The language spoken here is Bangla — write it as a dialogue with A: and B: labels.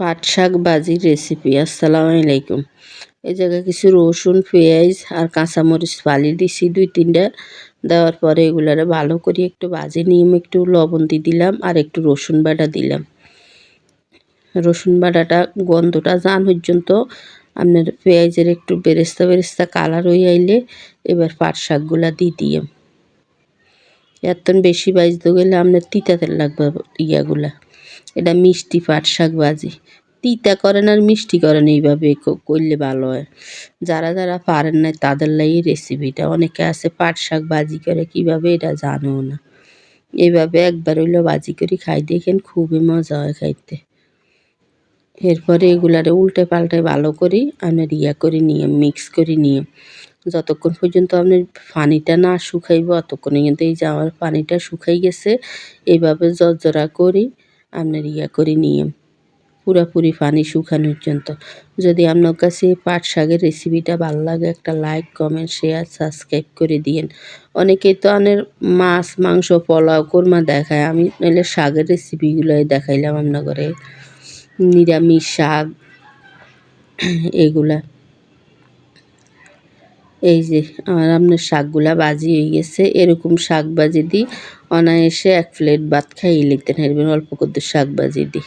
A: পাট শাক ভাজির রেসিপি আসসালামু আলাইকুম। এই জায়গায় কিছু রসুন, পেঁয়াজ আর কাঁচামরিচ ফালি দিছি দুই তিনটা। দেওয়ার পরে এগুলারে ভালো করে একটু ভাজি নিয়ে একটু লবণ দিয়ে দিলাম আর একটু রসুন বাটা দিলাম। রসুন বাটাটা গন্ধটা যান পর্যন্ত আপনার পেঁয়াজের একটু বেরেস্তা বেরেস্তা কালার হয়ে আইলে এবার পাট শাকগুলা দিয়ে দিয়ে এত বেশি বাজতে গেলে আপনার তিতাতে লাগবে ইয়াগুলা। এটা মিষ্টি পাট শাক ভাজি। তিতা করেন আর মিষ্টি করেন এইভাবে করলে ভালো হয়। যারা যারা পারেন না তাদের লাই রেসিপিটা অনেকে আছে পাট শাক ভাজি করে, কীভাবে এটা জানো না। এইভাবে একবার হইল ভাজি করে খাই, দেখেন খুবই মজা হয় খাইতে। এরপরে এগুলারে উল্টে পাল্টে ভালো করি আপনার ইয়া করে, নিয়ে মিক্স করে, নিয়ে। যতক্ষণ পর্যন্ত আপনি পানিটা না শুকাইব, অতক্ষণে কিন্তু এই যে আমার পানিটা শুকাই গেছে এইভাবে জর্জরা করি, আপনার ইয়া করে নিয়ে, পুরাপুরি পানি শুকানো পর্যন্ত যদি আপনার কাছে পাট শাকের রেসিপিটা ভালো লাগে, একটা লাইক কমেন্ট শেয়ার সাবস্ক্রাইব করে দিয়েন। অনেকেই তো অনেক মাছ, মাংস, পোলাও, কোরমা দেখায়, আমি নইলে শাকের রেসিপিগুলোই দেখাইলাম করে নিরামিষ শাক, এগুলা। এই যে, আমার আপনার শাকগুলা বাজি হয়ে গেছে। এরকম শাক বাজি দিই, অনায়াসে এক প্লেট ভাত খাইয়ে লিখতেন পারবেন অল্প করতে শাক বাজি দিই।